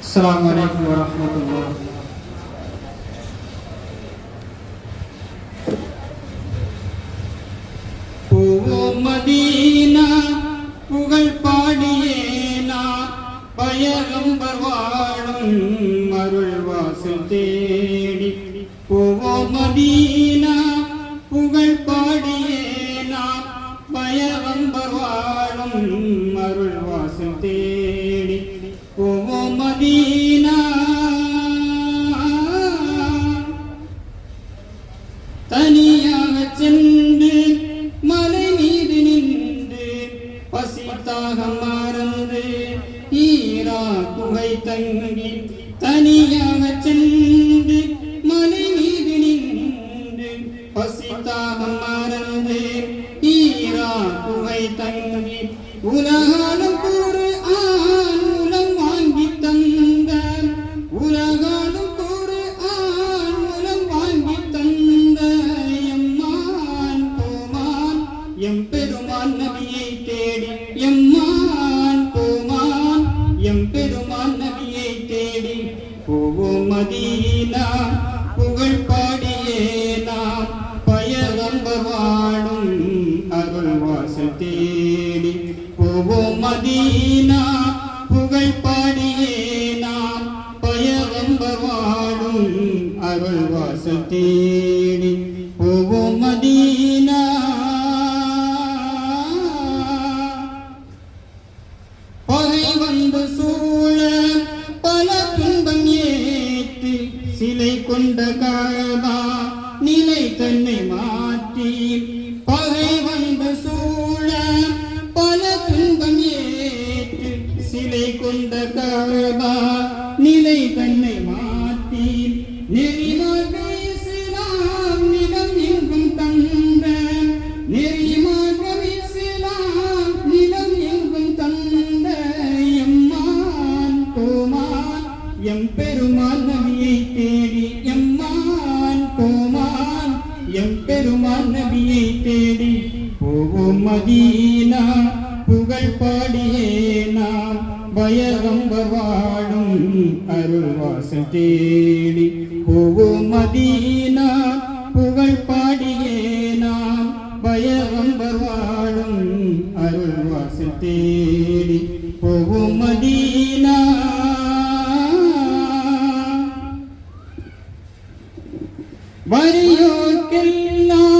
السلام عليكم ورحمة الله போவோம் மதீனா புகழ் பாடியேனா பயகம்பர் வாழும் அருள் வாசல் தேடி போவோம் மதீனா போவோம் மதீனா தனியாக சென்று மலை மீது நின்று பசித்தாக மறந்து ஈரா குகை தங்கி தனியாக சென்று மலை மீது நின்று பசித்தாக மறந்து ஈரா குகை தங்கி உலகாலும் தேடி போவோம் மதீனா. புகழ் பாடியே நாம் பயகம்பர் வாழும் அருள் வாசல் தேடி சிலை கொண்ட கரதா நிலை தன்னை மாற்றி. பகை வந்து சூழ பல துன்பம் ஏற்று. சிலை கொண்ட கரதா நிலை தன்னை மாற்றி. நெறி எம்பெருமான் நபியை தேடி போவோம் மதீனா. புகழ் பாடியே நாம். பயகம்பர் வாழும் அருள்வாசல் தேடி போவோம் மதீனா. புகழ் பாடியே நாம். பயகம்பர் வாழும் தேடி போவோம் மதீனா வரியோர்க்கெல்லாம்